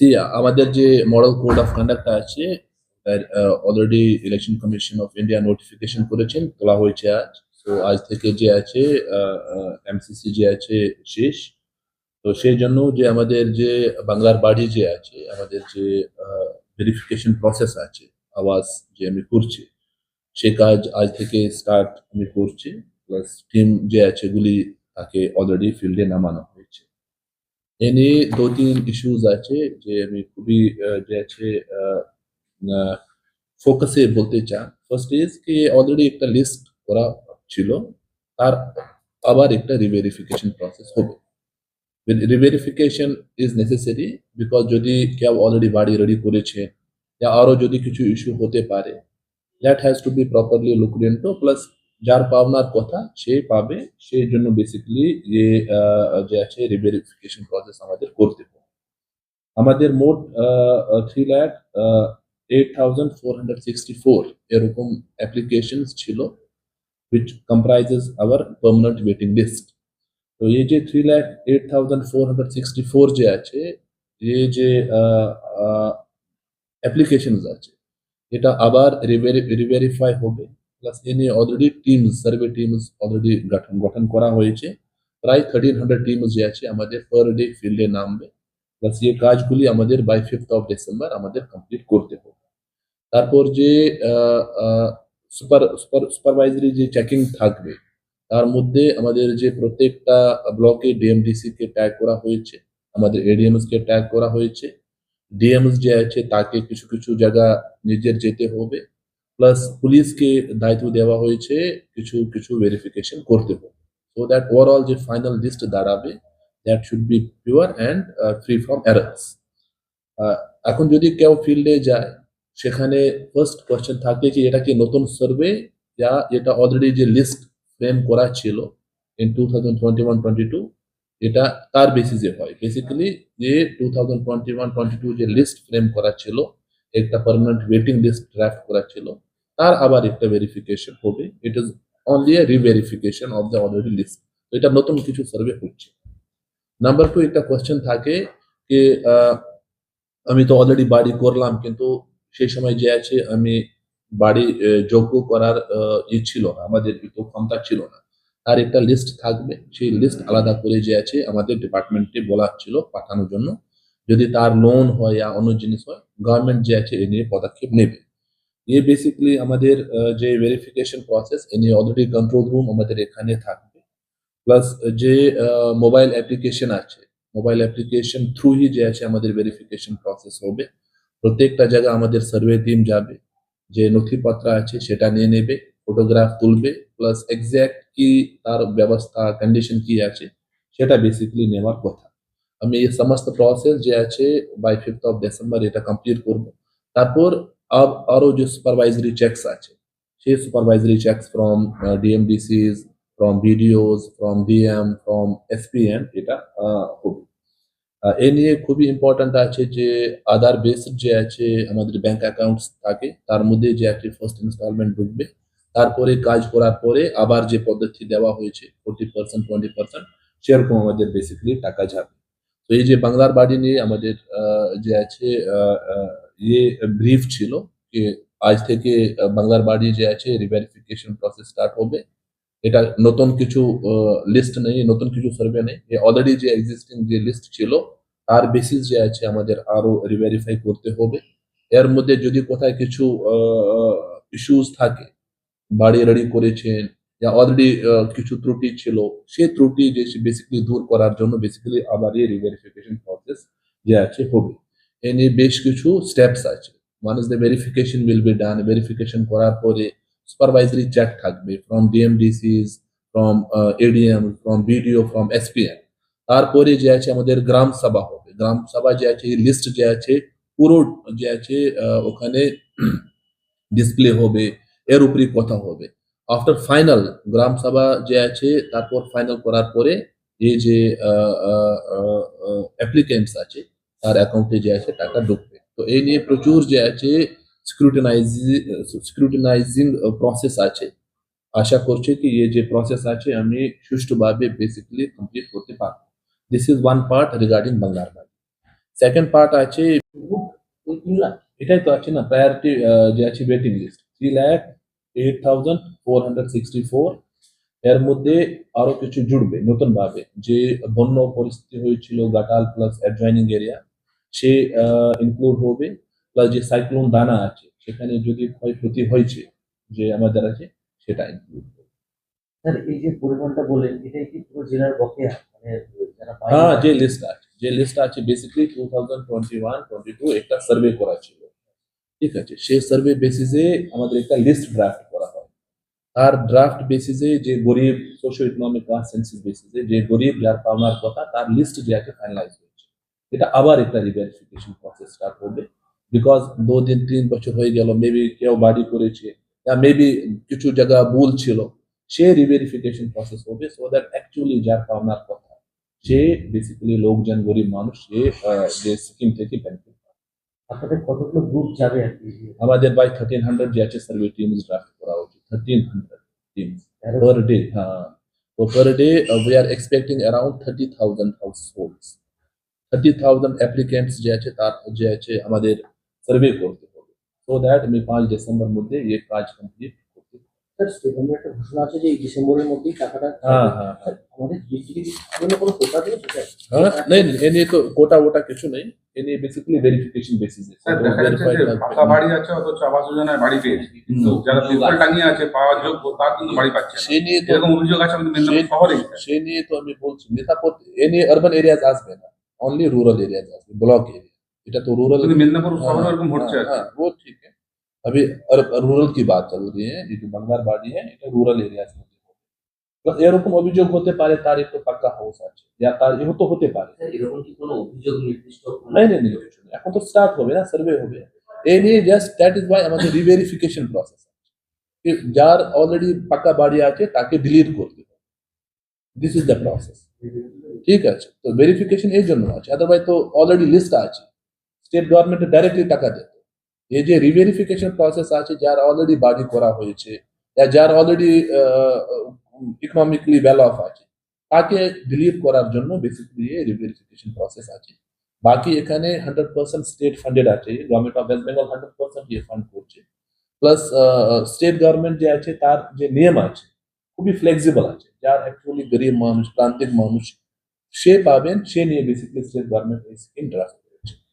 C আমাদের যে model code of conduct আছে already election commission of India notification করেছেন, তোলা হয়েছে আজ। তো আজ থেকে যে আছে এমসিসি যে আছে, শেষ। তো সেই জন্য যে আমাদের যে বাংলার বাড়ি যে আছে, আমাদের যে ভেরিফিকেশন প্রসেস আছে, আওয়াজ যে আমি করছি, সে কাজ আজ থেকে স্টার্ট আমি করছি। প্লাস টিম যে আছে গুলি তাকে অলরেডি ফিল্ডে নামানো। হয়েছে এ নিয়ে দু তিন ইস্যুজ আছে যে আমি খুবই যে আছে ফোকাসে বলতে চান। ফার্স্ট ইজ কি অলরেডি একটা লিস্ট করা ছিল, তার আবার একটা রিভেরিফিকেশন প্রসেস হবে। রিভেরিফিকেশন ইজ নেসেসারি বিকজ যদি কেউ অলরেডি বাড়ি রেডি করেছে या আরও যদি কিছু ইস্যু হতে পারে that has to be properly looked plus যার পাওনার কথা সে পাবে, সেই জন্য বেসিক্যালি যে যে আছে রিভেরিফিকেশন প্রসেস আমাদের করতে হবে। আমাদের মোট three lakh eight thousand four hundred sixty four এরকম অ্যাপ্লিকেশন ছিল, which comprises our permanent waiting list. তো এই যে three lakh eight thousand four hundred sixty four যে আছে এই যে অ্যাপ্লিকেশন আছে, এটা আবার রিভেরিফাই হবে। প্লাস এ নিয়ে already teams survey teams already গঠন গঠন করা হয়েছে প্রায় থার্টিন হান্ড্রেড টিমস যে আছে আমাদের পার ডে ফিল্ডে নামবে প্লাস এই কাজগুলি আমাদের বাই ফিফথ অফ ডিসেম্বর আমাদের কমপ্লিট করতে হবে তারপর যে সুপার সুপার সুপারভাইজারি যে চেকিং থাকবে তার মধ্যে আমাদের যে প্রত্যেকটা ব্লকে ডিএমডিসি কে ট্যাগ করা হয়েছে আমাদের এডিএমএস কে ট্যাগ করা হয়েছে ডিএমএস যে আছে তাকে কিছু কিছু জায়গা নিজের যেতে হবে প্লাস পুলিশকে দায়িত্ব দেওয়া হয়েছে কিছু কিছু ভেরিফিকেশন করতে হবে। সো দ্যাট ওভারঅল যে ফাইনাল লিস্ট দাঁড়াবে that should be pure and free from errors এখন যদি কেউ ফিল্ডে যায়, সেখানে ফার্স্ট কোয়েশ্চেন থাকে যে এটা কি নতুন সার্ভে যা এটা অলরেডি যে লিস্ট ফ্রেম করা ছিল in two thousand twenty one twenty two এটা তার বেসিসে হয়। বেসিক্যালি যে two thousand twenty one twenty two যে লিস্ট ফ্রেম করা ছিল, একটা পার্মানেন্ট ওয়েটিং লিস্ট ড্রাফট করা ছিল তার আবার একটা ভেরিফিকেশন হবে। It is only a reverification of the already list এটা নতুন কিছু সার্ভে হচ্ছে। নাম্বার টু একটা কোয়েশ্চেন থাকে যে আমি তো অলরেডি বাড়ি করলাম, কিন্তু সেই সময় যে আছে, আমি বাড়ি যোগ্য করার ই ছিল না, আমাদের তো ক্ষমতা ছিল না। তার একটা লিস্ট থাকবে। সেই লিস্ট আলাদা করে যে আছে, আমাদের ডিপার্টমেন্টে বলা ছিল পাঠানোর জন্য। যদি তার লোন হয় या অন্য জিনিস হয় গভর্নমেন্ট যে আছে, এ নিয়ে পদক্ষেপ নেবে। ये বেসিক্যালি আমাদের যে ভেরিফিকেশন প্রসেস এ নিয়ে অলরেডি কন্ট্রোল রুম আমাদের এখানে থাকবে। প্লাস যে মোবাইল অ্যাপ্লিকেশন আছে মোবাইল অ্যাপ্লিকেশন থ্রুই যে আছে আমাদের ভেরিফিকেশন প্রসেস হবে। প্রত্যেকটা জায়গা আমাদের সার্ভে টিম যাবে, যে নথিপত্র আছে সেটা নিয়ে নেবে ফটোগ্রাফ তুলবে প্লাস এক্স্যাক্ট কি তার ব্যবস্থা কন্ডিশন কি আছে, সেটা বেসিক্যালি নেওয়ার কথা। আমি এই সমস্ত প্রসেস যে আছে বাই ফিফথ অফ ডিসেম্বর এটা কমপ্লিট করব। তারপর আর আরও যে সুপারভাইজারি চেকস আছে সেই supervisory checks from DMDCs from BDOs from DM from SPM এটা হবে এ নিয়ে খুবই ইম্পর্ট্যান্ট আছে যে আধার বেসড যে আছে আমাদের ব্যাংক অ্যাকাউন্টস থাকে, তার মধ্যে যে একটি ফার্স্ট ইনস্টলমেন্ট ঢুকবে, তারপরে কাজ করার পরে আবার যে পদ্ধতি দেওয়া হয়েছে ফোর্টি পার্সেন্ট টোয়েন্টি পার্সেন্ট সেরকম আমাদের বেসিক্যালি টাকা যাবে। তো এই যে বাংলার বাড়ি নিয়ে আমাদের যে আছে ইয়ে ব্রিফ ছিল যে আজ থেকে বাংলার বাড়ি যে আছে রিভেরিফিকেশন প্রসেস স্টার্ট হবে এটা নতুন কিছু লিস্ট নেই নতুন কিছু সার্ভে নেই অলরেডি যে এক্সিস্টিং যে লিস্ট ছিল তার বেসিস যে আছে আমাদের আরও রিভেরিফাই করতে হবে এর মধ্যে যদি কোথায় কিছু ইস্যুস থাকে বাড়ি রেডি করেছেন या অলরেডি কিছু ত্রুটি ছিল সেই ত্রুটি যে বেসিক্যালি দূর করার জন্য বেসিক্যালি আবার এই রিভেরিফিকেশন প্রসেস যে আছে হবে এ নিয়ে বেশ কিছু স্টেপস আছে one is the verification will be done verification করার পরে সুপারভাইজারি চ্যাট থাকবে from DMDCs from ADM from BDO from SPM তারপরে যে আছে আমাদের গ্রাম সভা হবে। গ্রাম সভা যে আছে লিস্ট যে আছে, পুরো যে আছে ওখানে ডিসপ্লে হবে, এর উপরে কথা হবে। আফটার ফাইনাল গ্রাম সভা যে আছে, তারপর ফাইনাল করার পরে এই যে অ্যাপ্লিকেন্টস আছে তার অ্যাকাউন্টে যে আছে টাকা ঢুকবে। তো এই নিয়ে প্রচুর যে আছে স্ক্রুটিনাইজিং স্ক্রুটিনাইজিং প্রসেস আছে। আশা করছি কি এই যে প্রসেস আছে, আমি সুষ্ঠুভাবে বেসিক্যালি কমপ্লিট করতে পারব। This is one part regarding Banglar Bari second part আছে এটাই তো আছে না প্রায়োরিটি যে আছে waiting list three lakh eight thousand four hundred sixty four এর মধ্যে আরও কিছু জুড়বে নতুন ভাবে যে বন্য পরিস্থিতি হয়েছিল গাটাল প্লাস অ্যাডজয়নিং এরিয়া সে ইনক্লুড হবে প্লাস যে সাইক্লোন দানা আছে সেখানে যদি ক্ষয়ক্ষতি হয়েছে যে আমাদের আছে সেটা ইনক্লুড স্যার এই যে পরিমাণটা বলেন এটাই কি পুরো জেলার বকেয়া মানে হ্যাঁ যে লিস্ট আছে যে লিস্ট আছে basically two thousand twenty one twenty two একটা সার্ভে করা ছিল। ঠিক আছে সেই সার্ভে বেসিসে আমাদের একটা লিস্ট ড্রাফট করা হয়। আর ড্রাফট বেসিসে যে গরিব সোশ্യോ ইকোনমিক কাস্ট সেন্সিস বেসিসে যে গরিব যার পাওনার কথা তার লিস্ট যে আছে ফাইনালাইজ এটা আবার একটা রিভেরিফিকেশন প্রসেস স্টার্ট হবে। বিকজ দু দিন তিন বছর হয়ে গেল মেবি কেউ বাড়ি করেছে বা মেবি কিছু জায়গা ভুল ছিল সে রিভেরিফিকেশন প্রসেস হবে সো দ্যাট অ্যাকচুয়ালি যার পাওনার কথা সে বেসিক্যালি লোকজন গরিব মানুষ সে যে স্কিম থেকে বেনিফিট আপনাদের কতগুলো গ্রুপ যাবে আর আমাদের বাই থার্টিন হান্ড্রেড যে আছে সার্ভে টিমস ড্রাফট করা উচিত। থার্টিন হান্ড্রেড টিমস তেরো per day. Uh, so per day, uh, we are expecting around 30,000 thirty thousand applicants যে আছে তার যে আছে আমাদের সার্ভে করতে হবে সো দ্যাট আমি পাঁচ ডিসেম্বর মধ্যে এই কাজ কমপ্লিট করতে স্যার স্টেট গভর্নমেন্ট একটা ঘোষণা আছে যে এই ডিসেম্বরের মধ্যেই টাকাটা হ্যাঁ হ্যাঁ আমাদের জিএসটি জন্য কোনো কোটা দিয়েছে স্যার হ্যাঁ नहीं এ নিয়ে তো কোটা ওটা কিছু নেই এ নিয়ে বেসিক্যালি ভেরিফিকেশন বেসিস স্যার পাকা বাড়ি আছে অথচ আবাস যোজনায় বাড়ি পেয়েছে কিন্তু যারা পিপল টাঙিয়ে আছে পাওয়ার যোগ্য তার কিন্তু বাড়ি পাচ্ছে সে নিয়ে তো এরকম অভিযোগ আছে আমাদের মেদিনীপুর শহরে সে নিয়ে তো আমি বলছি মেদিনীপুর এ নিয়ে আরবান এরিয়াজ আসবে না অনলি রুরাল এরিয়াজ আসবে ব্লক এরিয়া এটা তো রুরাল কিন্তু মেদিনীপুর हाँ, শহরে এরকম ঘটছে हाँ, আর কি। हाँ, वो ठीक है अभी रूरल की बात चल रही है ये जो बंगार बाड़ी है এটা রুরাল এরিয়াস মধ্যে হবে। তো এরকম অভিযোগ হতে পারে তার একটু পাক্কা হাউস আছে या তার এও তো হতে পারে স্যার এরকম কি কোনো অভিযোগ নির্দিষ্ট কোনো- নাই নাই নাই কিছু নেই। এখন তো স্টার্ট হবে না সার্ভে হবে এই নিয়ে জাস্ট দ্যাট ইজ ওয়াই আমাদের রিভেরিফিকেশন প্রসেস कि যার অলরেডি পাকা বাড়ি আছে তাকে ডিলিট করতে হবে দিস ইজ দ্য প্রসেস ঠিক আছে, তো ভেরিফিকেশন এই জন্য আছে। আদারওয়াইজ তো অলরেডি লিস্ট আছে। স্টেট গভর্নমেন্ট ডাইরেক্টলি টাকা দেয় এই যে রিভেরিফিকেশন প্রসেস আছে, যার অলরেডি বাড়ি করা হয়েছে যার অলরেডি ইকোনমিক্যালি ওয়েল অফ আছে, তাকে ডিলিট করার জন্য বেসিক্যালি এই রিভেরিফিকেশন প্রসেস আছে। বাকি এখানে হান্ড্রেড পার্সেন্ট স্টেট ফান্ডেড আছে government of West Bengal hundred percent ইয়ে ফান্ড করছে। প্লাস স্টেট গভর্নমেন্ট যে আছে, তার যে নিয়ম আছে খুবই ফ্লেক্সিবল আছে। যার অ্যাকচুয়ালি গরিব মানুষ, প্রান্তিক মানুষ, সে পাবেন, সে নিয়ে বেসিক্যালি স্টেট গভর্নমেন্ট এই